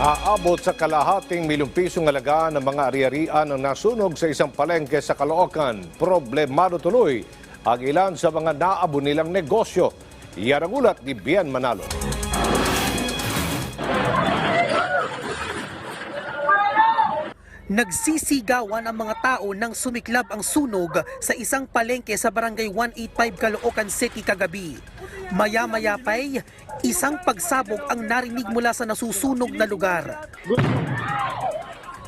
Aabot sa kalahating milyong pisong alaga ng mga ari-arian ang nasunog sa isang palengke sa Caloocan. Problemado tuloy ang ilan sa mga naabo nilang negosyo. Yan ang ulat ni Bian Manalo. Nagsisigawan ang mga tao nang sumiklab ang sunog sa isang palengke sa barangay 185 Caloocan City kagabi. Maya-maya pa'y isang pagsabog ang narinig mula sa nasusunog na lugar.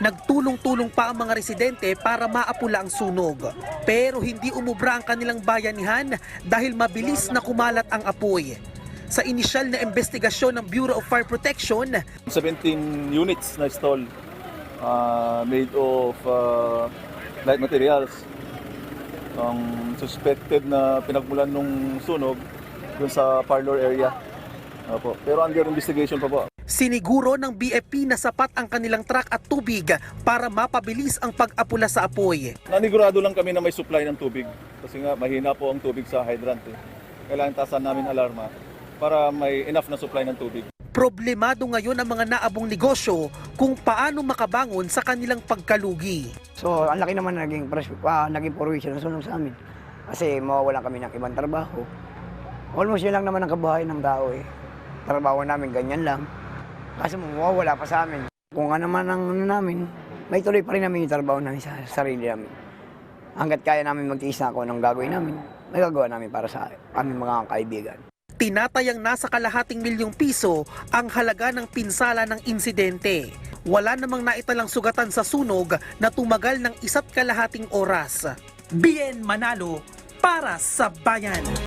Nagtulong-tulong pa ang mga residente para maapula ang sunog. Pero hindi umubra ang kanilang bayanihan dahil mabilis na kumalat ang apoy. Sa inisyal na investigasyon ng Bureau of Fire Protection, 17 units na stall uh, made of uh, light materials. Ang suspected na pinagmulan nung sunog dun sa parlor area. Opo. Pero under investigation pa po. Siniguro ng BFP na sapat ang kanilang truck at tubig para mapabilis ang pag-apula sa apoy. Nanigurado lang kami na may supply ng tubig. Kasi nga mahina po ang tubig sa hydrant. Eh. Kailangan tasan namin alarma para may enough na supply ng tubig. Problemado ngayon ang mga naabong negosyo kung paano makabangon sa kanilang pagkalugi. So, ang laki naman naging, ah, naging provision sunog sa amin. Kasi mawawalan kami ng ibang trabaho. Almost yun lang naman ang kabuhayan ng tao eh. Trabaho namin ganyan lang. Kasi mawawala pa sa amin. Kung ano man ang ano namin, may tuloy pa rin namin yung trabaho namin sa sarili namin. Hanggat kaya namin magtiis na ako ng gagawin namin, may gagawa namin para sa aming mga kaibigan. Tinatayang nasa kalahating milyong piso ang halaga ng pinsala ng insidente. Wala namang naitalang sugatan sa sunog na tumagal ng isa't kalahating oras. Bien Manalo para sa bayan.